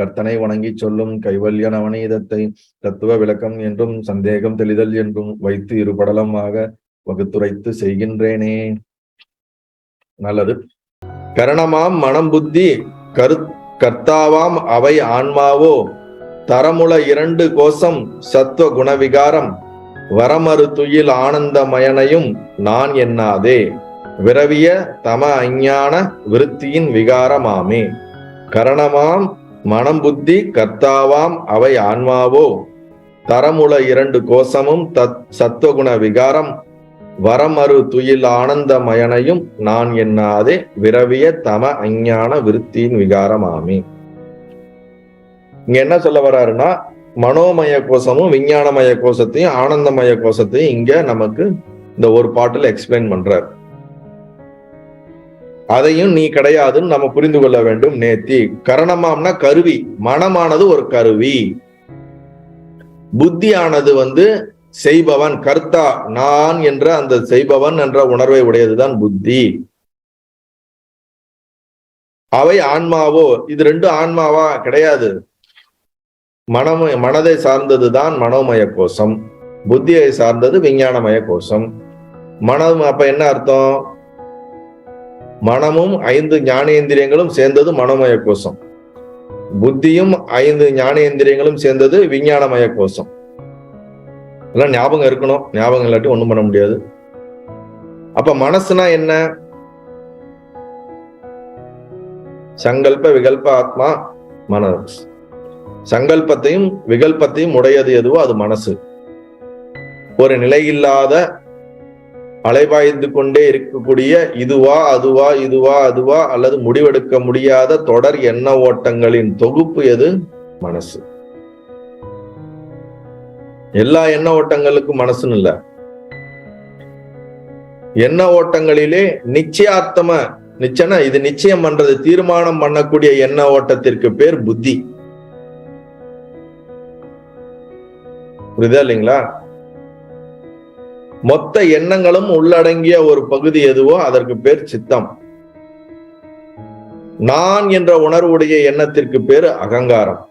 கர்த்தனை வணங்கி சொல்லும் கைவல்ய நவநீதத்தை தத்துவ விளக்கம் என்றும் சந்தேகம் தெளிதல் என்றும் வைத்து இருபடலமாக வகுத்துரைத்து செய்கின்றேனே. நல்லது. கரணமாம் மனம் புத்தி கரு கர்த்தாவாம் அவை ஆன்மாவோ தரமுள இரண்டு கோஷம் சத்துவ குணவிகாரம் வரமறு துயில் ஆனந்தமயனையும் நான் எண்ணாதே விரவிய தம அஞ்ஞான விருத்தியின் விகாரமாமே. கரணமாம் மனம் புத்தி கர்த்தாவாம் அவை ஆன்மாவோ? தரமுள இரண்டு கோஷமும் தத் சத்துவகுண விகாரம் வரமறு துயில் ஆனந்தமயனையும் நான் எண்ணாதே விரவிய தம அஞ்ஞான விருத்தியின் விகாரமாமே. இங்க என்ன சொல்ல வர்றாருன்னா மனோமய கோஷமும் விஞ்ஞானமய கோஷத்தையும் ஆனந்தமய கோஷத்தையும் இங்க நமக்கு இந்த ஒரு பாட்டில் எக்ஸ்பிளைன் பண்றாரு. அதையும் நீ கிடையாதுன்னு நம்ம புரிந்து கொள்ள வேண்டும் நேத்தி. கரணமாம்னா கருவி மனமானது ஒரு கருவி. புத்தியானது வந்து செய்பவன் கர்த்தா நான் என்ற அந்த செய்பவன் என்ற உணர்வை உடையதுதான் புத்தி. அவை ஆன்மாவோ இது ரெண்டு ஆன்மாவா கிடையாது. மனம் மனதை சார்ந்ததுதான் மனோமய கோஷம். புத்தியை சார்ந்தது விஞ்ஞானமய கோஷம். மனம் அப்ப என்ன அர்த்தம்? மனமும் ஐந்து ஞானேந்திரியங்களும் சேர்ந்தது மனோமய கோஷம். புத்தியும் ஐந்து ஞானேந்திரியங்களும் சேர்ந்தது விஞ்ஞானமய கோஷம். எல்லாம் ஞாபகம் இருக்கணும். ஞாபகம் இல்லாட்டி ஒன்றும் பண்ண முடியாது. அப்ப மனசுனா என்ன? சங்கல்ப விகல்ப ஆத்மா மன சங்கல்பத்தையும் விகல்பத்தையும் உடையது எதுவோ அது மனசு. ஒரு நிலையில்லாத அலைபாய்ந்து கொண்டே இருக்கக்கூடிய இதுவா அதுவா இதுவா அதுவா அல்லது முடிவெடுக்க முடியாத தொடர் எண்ண ஓட்டங்களின் தொகுப்பு எது? மனசு. எல்லா எண்ண ஓட்டங்களுக்கும் மனசுன்னு இல்ல. எண்ண ஓட்டங்களிலே நிச்சயார்த்தம நிச்சயனா இது நிச்சயம் பண்றது தீர்மானம் பண்ணக்கூடிய எண்ண ஓட்டத்திற்கு பேர் புத்தி. புரியுதா இல்லைங்களா? மொத்த எண்ணங்களும் உள்ளடங்கிய ஒரு பகுதி எதுவோ அதற்கு பேர் சித்தம். நான் என்ற உணர்வுடைய எண்ணத்திற்கு பேர் அகங்காரம்.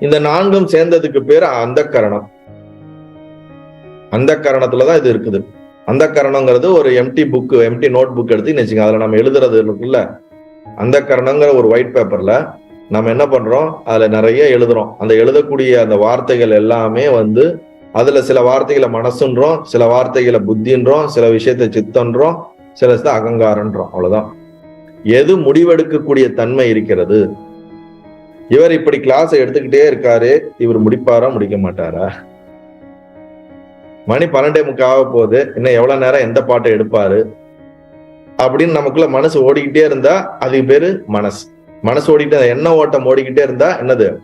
இந்த நான்கும் சேர்ந்ததுக்கு பேர் அந்த கரணம் அந்த கரணத்துலதான் இது இருக்குது. அந்த கரணங்கிறது ஒரு empty book empty note book எடுத்து வச்சுங்க அதுல நம்ம எழுதுறது இருக்குல்ல. அந்த கரணங்கிற ஒரு ஒயிட் பேப்பர்ல நம்ம என்ன பண்றோம்? அதுல நிறைய எழுதுறோம். அந்த எழுதக்கூடிய அந்த வார்த்தைகள் எல்லாமே வந்து அதுல சில வார்த்தைகளை மனசுன்றோம் சில வார்த்தைகளை புத்தின்றோம் சில விஷயத்த சித்தன்றோம் சில அகங்காரன்றோம் அவ்வளவுதான். எது முடிவெடுக்கக்கூடிய தன்மை இருக்கிறது? இவர் இப்படி கிளாஸ் எடுத்துக்கிட்டே இருக்காரு இவர் முடிப்பாரா முடிக்க மாட்டாரா? மணி பன்னெண்டே முக்க ஆக போகுது இன்னும் எவ்வளவு நேரம் எந்த பாட்டை எடுப்பாரு? அப்படின்னு நமக்குள்ள மனசு ஓடிக்கிட்டே இருந்தா அதுக்கு பேரு மனசு. மனசு ஓடிக்கிட்டே எண்ண ஓட்டம் ஓடிக்கிட்டே இருந்தா என்னது?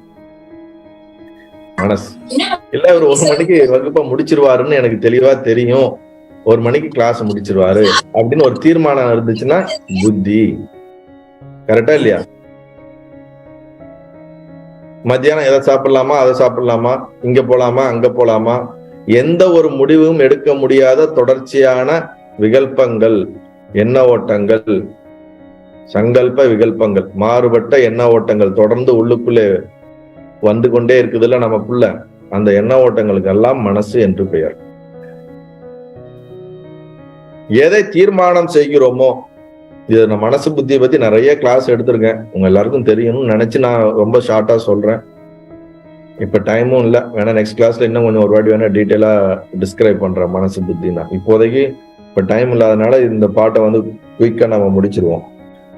மனசு. இல்ல ஒரு ஒரு மணிக்கு வகுப்ப முடிச்சிருவாருன்னு எனக்கு தெளிவா தெரியும். ஒரு மணிக்கு கிளாஸ் முடிச்சிருவாரு அப்படின்னு ஒரு தீர்மானம் இருந்துச்சுன்னா புத்தி. கரெக்டா இல்லையா? மத்தியானம் எதை சாப்பிடலாமா? அதை சாப்பிடலாமா? இங்க போலாமா? அங்க போலாமா? எந்த ஒரு முடிவும் எடுக்க முடியாத தொடர்ச்சியான விகல்பங்கள் எண்ண ஓட்டங்கள் சங்கல்ப விகல்பங்கள் மாறுபட்ட எண்ண ஓட்டங்கள் தொடர்ந்து உள்ளுக்குள்ளே வந்து கொண்டே இருக்குதுல்ல நமக்குள்ள அந்த எண்ண ஓட்டங்களுக்கு எல்லாம் மனசு என்று பெயர். எதை தீர்மானம் செய்கிறோமோ இது நான் மனசு புத்தியை பத்தி நிறைய கிளாஸ் எடுத்திருக்கேன். உங்க எல்லாருக்கும் தெரியணும்னு நினைச்சு நான் ரொம்ப ஷார்ட்டா சொல்றேன். இப்ப டைமும் இல்லை. வேணா நெக்ஸ்ட் கிளாஸ்ல இன்னும் கொஞ்சம் ஒரு வாட்டி வேணா டீட்டெயிலா டிஸ்கிரைப் பண்றேன் மனசு புத்தினா. இப்போதைக்கு இப்ப டைம் இல்லாதனால இந்த பாட்டை வந்து குயிக்கா நம்ம முடிச்சிருவோம்.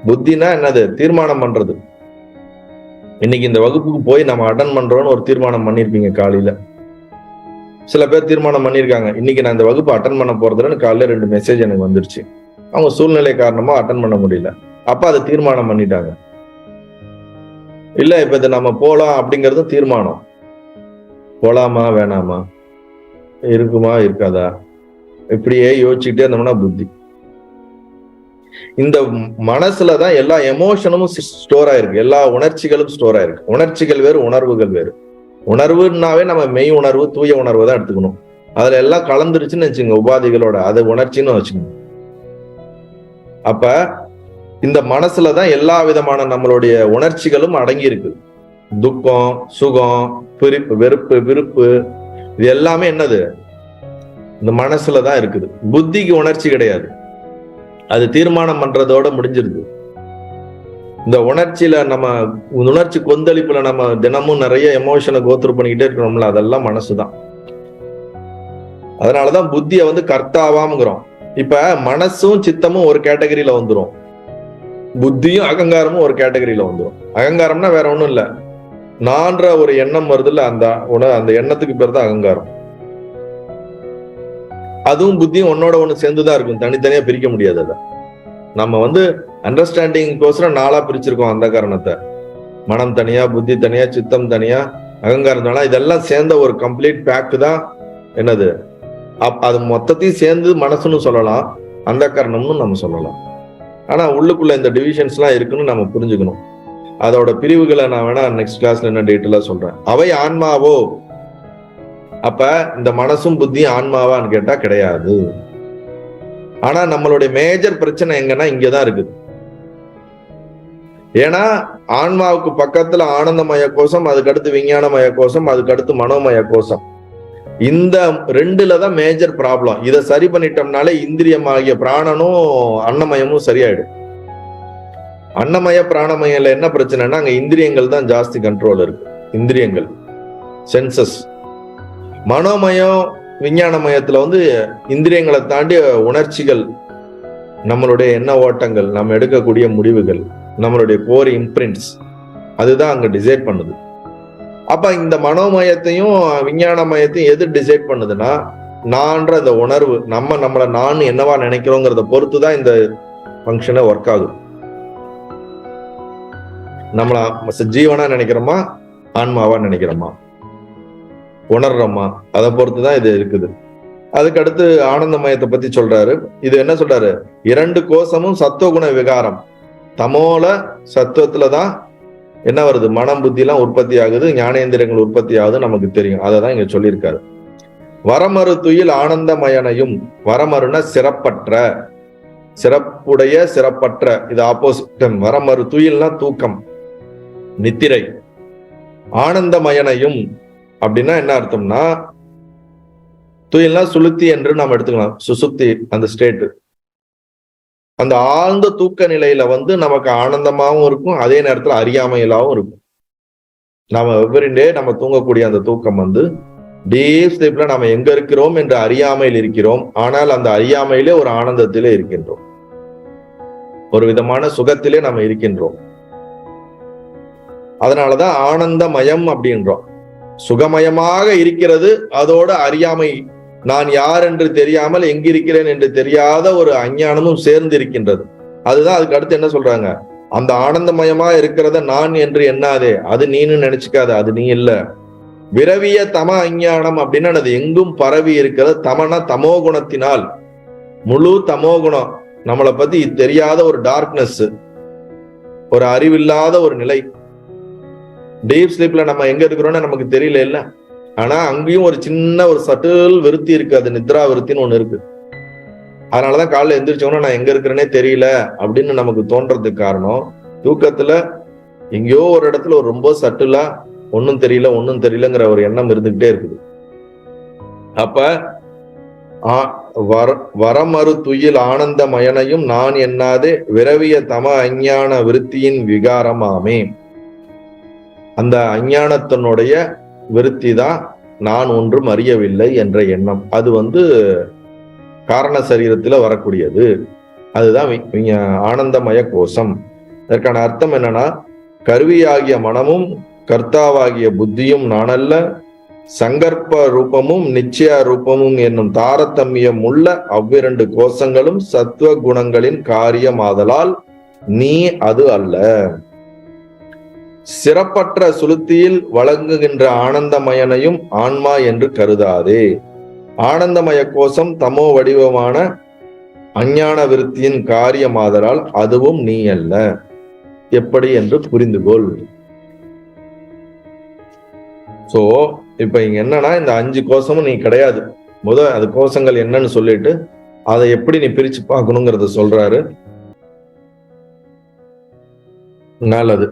புத்தினா என்னது? தீர்மானம் பண்றது. இன்னைக்கு இந்த வகுப்புக்கு போய் நம்ம அட்டன் பண்றோம்னு ஒரு தீர்மானம் பண்ணியிருப்பீங்க காலையில. சில பேர் தீர்மானம் பண்ணியிருக்காங்க இன்னைக்கு நான் இந்த வகுப்பு அட்டன் பண்ண போறதுலன்னு காலையில ரெண்டு மெசேஜ் எனக்கு வந்துருச்சு. அவங்க சூழ்நிலை காரணமா அட்டன் பண்ண முடியல. அப்ப அதை தீர்மானம் பண்ணிட்டாங்க. இல்ல இப்ப இதை நம்ம போலாம் அப்படிங்கறது தீர்மானம். போலாமா வேணாமா? இருக்குமா இருக்காதா? இப்படியே யோசிச்சுக்கிட்டே இருந்தோம்னா புத்தி. இந்த மனசுல தான் எல்லா எமோஷனும் ஸ்டோர் ஆயிருக்கு. எல்லா உணர்ச்சிகளும் ஸ்டோர் ஆயிருக்கு. உணர்ச்சிகள் வேறு உணர்வுகள் வேறு. உணர்வுனாவே நம்ம மெய் உணர்வு தூய உணர்வு தான் எடுத்துக்கணும். அதுல எல்லாம் கலந்துருச்சுன்னு வச்சுங்க உபாதிகளோட. அது உணர்ச்சின்னு வச்சுக்கணும் அப்ப இந்த மனசுலதான் எல்லா விதமான நம்மளுடைய உணர்ச்சிகளும் அடங்கி இருக்கு துக்கம் சுகம் பிரிப்பு வெறுப்பு விருப்பு இது எல்லாமே என்னது? இந்த மனசுலதான் இருக்குது. புத்திக்கு உணர்ச்சி கிடையாது. அது தீர்மானம் பண்றதோட முடிஞ்சிருது. இந்த உணர்ச்சியில நம்ம உணர்ச்சி கொந்தளிப்புல நம்ம தினமும் நிறைய எமோஷனை கோத்ரூ பண்ணிக்கிட்டே இருக்கணும்ல அதெல்லாம் மனசுதான். அதனாலதான் புத்திய வந்து கர்த்தாவாம்ங்கிறோம். இப்ப மனசும் சித்தமும் ஒரு கேட்டகரியில வந்துடும் புத்தியும் அகங்காரமும் ஒரு கேட்டகரியில வந்துடும் அகங்காரம்னா வேற ஒண்ணும் இல்ல. நான்ற ஒரு எண்ணம் வருதுல்ல அந்த உண அந்த எண்ணத்துக்கு பேர் தான் அகங்காரம். அதுவும் புத்தியும் ஒன்னோட சேர்ந்து தான் இருக்கும். தனித்தனியா பிரிக்க முடியாது அதை. நம்ம வந்து அண்டர்ஸ்டாண்டிங்கோசரம் நாளா பிரிச்சிருக்கோம் அந்த காரணத்தை. மனம் தனியா புத்தி தனியா சித்தம் தனியா அகங்காரம் தனியா இதெல்லாம் சேர்ந்த ஒரு கம்ப்ளீட் பேக்கு தான் என்னது? அப் அது மொத்தத்தையும் சேர்ந்து மனசுன்னு சொல்லலாம். அந்த காரணம்னு நம்ம சொல்லலாம். ஆனா உள்ளுக்குள்ள இந்த டிவிஷன்ஸ்லாம் இருக்குன்னு நம்ம புரிஞ்சுக்கணும். அதோட பிரிவுகளை நான் வேணா நெக்ஸ்ட் கிளாஸ்ல என்ன டீட்டெயிலாக சொல்றேன். அவை ஆன்மாவோ அப்ப இந்த மனசும் புத்தியும் ஆன்மாவான்னு கேட்டா கிடையாது. ஆனா நம்மளுடைய மேஜர் பிரச்சனை எங்கன்னா இங்கதான் இருக்குது. ஏன்னா ஆன்மாவுக்கு பக்கத்துல ஆனந்தமய கோஷம் அதுக்கடுத்து விஞ்ஞானமய கோஷம் அதுக்கடுத்து மனோமய கோஷம். இந்த ரெண்டுல தான் மேஜர் ப்ராப்ளம் இதை சரி பண்ணிட்டோம்னாலே இந்திரியமாகிய பிராணனும் அன்னமயமும் சரியாயிடும். அன்னமய பிராணமயம்ல என்ன பிரச்சனைனா அங்க இந்திரியங்கள் தான் ஜாஸ்தி கண்ட்ரோல் இருக்கு. இந்திரியங்கள் சென்சஸ் மனோமயம் விஞ்ஞானமயத்துல வந்து இந்திரியங்களை தாண்டி உணர்ச்சிகள் நம்மளுடைய எண்ண ஓட்டங்கள் நம்ம எடுக்கக்கூடிய முடிவுகள் நம்மளுடைய கோர் இம்ப்ரிண்ட்ஸ் அதுதான் அங்க டிசைட் பண்ணுது. அப்ப இந்த மனோமயத்தையும் விஞ்ஞானமயத்தையும் எது டிசைட் பண்ணுதுன்னா நான்ற அந்த உணர்வு நம்ம நம்மளை நான் என்னவா நினைக்கிறோங்கிறத பொறுத்து தான் இந்த ஃபங்க்ஷனை ஒர்க் ஆகும் நம்மள ஜீவனா நினைக்கிறோமா ஆன்மாவா நினைக்கிறோமா? உணர்றோமா? அதை பொறுத்து தான் இது இருக்குது. அதுக்கு அடுத்து ஆனந்தமயத்தை பத்தி சொல்றாரு. இது என்ன சொல்றாரு? இரண்டு கோஷமும் சத்துவகுண விகாரம். தமோல சத்துவத்துல தான் என்ன வருது? மனம் புத்தி எல்லாம் உற்பத்தி ஆகுது ஞானேந்திரங்கள் உற்பத்தி ஆகுது நமக்கு தெரியும். அதை தான் இங்க சொல்லியிருக்காரு. வரமறு துயில் ஆனந்தமயனையும் வரமருன சிறப்பற்ற சிறப்புடைய சிறப்பற்ற இது ஆப்போசிட் வரமறு துயில்னா தூக்கம் நித்திரை. ஆனந்தமயனையும் அப்படின்னா என்ன அர்த்தம்னா துயில்னா சுளுத்தி என்று நாம் எடுத்துக்கலாம். சுசுப்தி அந்த ஸ்டேட்டு அந்த ஆழ்ந்த தூக்க நிலையில வந்து நமக்கு ஆனந்தமாகவும் இருக்கும் அதே நேரத்துல அறியாமையிலாவும் இருக்கும். நாம டே நம்ம தூங்கக்கூடிய அந்த தூக்கம் வந்து டீப் ஸ்லீப்ல நாம எங்க இருக்கிறோம் என்று அறியாமையில் இருக்கிறோம் ஆனால் அந்த அறியாமையிலே ஒரு ஆனந்தத்திலே இருக்கின்றோம். ஒரு விதமான சுகத்திலே நம்ம இருக்கின்றோம். அதனாலதான் ஆனந்தமயம் அப்படின்றோம். சுகமயமாக இருக்கிறது அதோட அறியாமை. நான் யார் என்று தெரியாமல் எங்கிருக்கிறேன் என்று தெரியாத ஒரு அஞ்ஞானமும் சேர்ந்து இருக்கின்றது அதுதான் அதுக்கு அடுத்து என்ன சொல்றாங்க? அந்த ஆனந்தமயமா இருக்கிறத நான் என்று எண்ணாதே. அது நீன்னு நினைச்சுக்காத அது நீ இல்ல. விரவிய தம அஞ்ஞானம் அப்படின்னா அது எங்கும் பரவி இருக்கிறது. தமனா தமோ குணத்தினால். முழு தமோ குணம். நம்மளை பத்தி தெரியாத ஒரு டார்க்னஸ் ஒரு அறிவில்லாத ஒரு நிலை. டீப் ஸ்லீப்ல நம்ம எங்க இருக்கிறோம்னு நமக்கு தெரியல இல்ல. ஆனா அங்கேயும் ஒரு சின்ன ஒரு சட்டில் விருத்தி இருக்கு. அது நித்ரா விருத்தின்னு ஒண்ணு இருக்கு. அதனாலதான் காலைல எந்திரிச்சோம்னா நான் எங்க இருக்கிறேனே தெரியல அப்படின்னு நமக்கு தோன்றதுக்கு காரணம் தூக்கத்துல எங்கேயோ ஒரு இடத்துல ஒரு ரொம்ப சட்டிலா ஒன்னும் தெரியல ஒன்னும் தெரியலங்கிற ஒரு எண்ணம் இருந்துகிட்டே இருக்குது. அப்ப ஆ- வர வரமறு துயில் ஆனந்த மயனையும் நான் எண்ணாதே விரவிய தம அஞ்ஞான விருத்தியின் விகாரமாமே. அந்த அஞ்ஞானத்தினுடைய விருத்தி தான் நான் ஒன்றும் அறியவில்லை என்ற எண்ணம். அது வந்து காரண சரீரத்துல வரக்கூடியது. அதுதான் ஆனந்தமய கோஷம். இதற்கான அர்த்தம் என்னன்னா கருவியாகிய மனமும் கர்த்தாவாகிய புத்தியும் நானல்ல சங்கற்ப ரூபமும் நிச்சய ரூபமும் என்னும் தாரதமியம் உள்ள அவ்விரண்டு கோஷங்களும் சத்துவ குணங்களின் காரியமாதலால் நீ அது அல்ல. சிறப்பற்ற சுளுத்தியில் வழங்குகின்ற ஆனந்தமயனையும் ஆன்மா என்று கருதாதே. ஆனந்தமய கோஷம் தமோ வடிவமான அஞ்ஞான விருத்தியின் காரியமாதலால் அதுவும் நீ அல்ல. எப்படி என்று புரிந்துகொள். சோ இப்ப இங்க என்னன்னா இந்த அஞ்சு கோஷமும் நீ கிடையாது. முத அது கோஷங்கள் என்னன்னு சொல்லிட்டு அதை எப்படி நீ பிரிச்சு பார்க்கணுங்கிறத சொல்றாரு. நல்லது.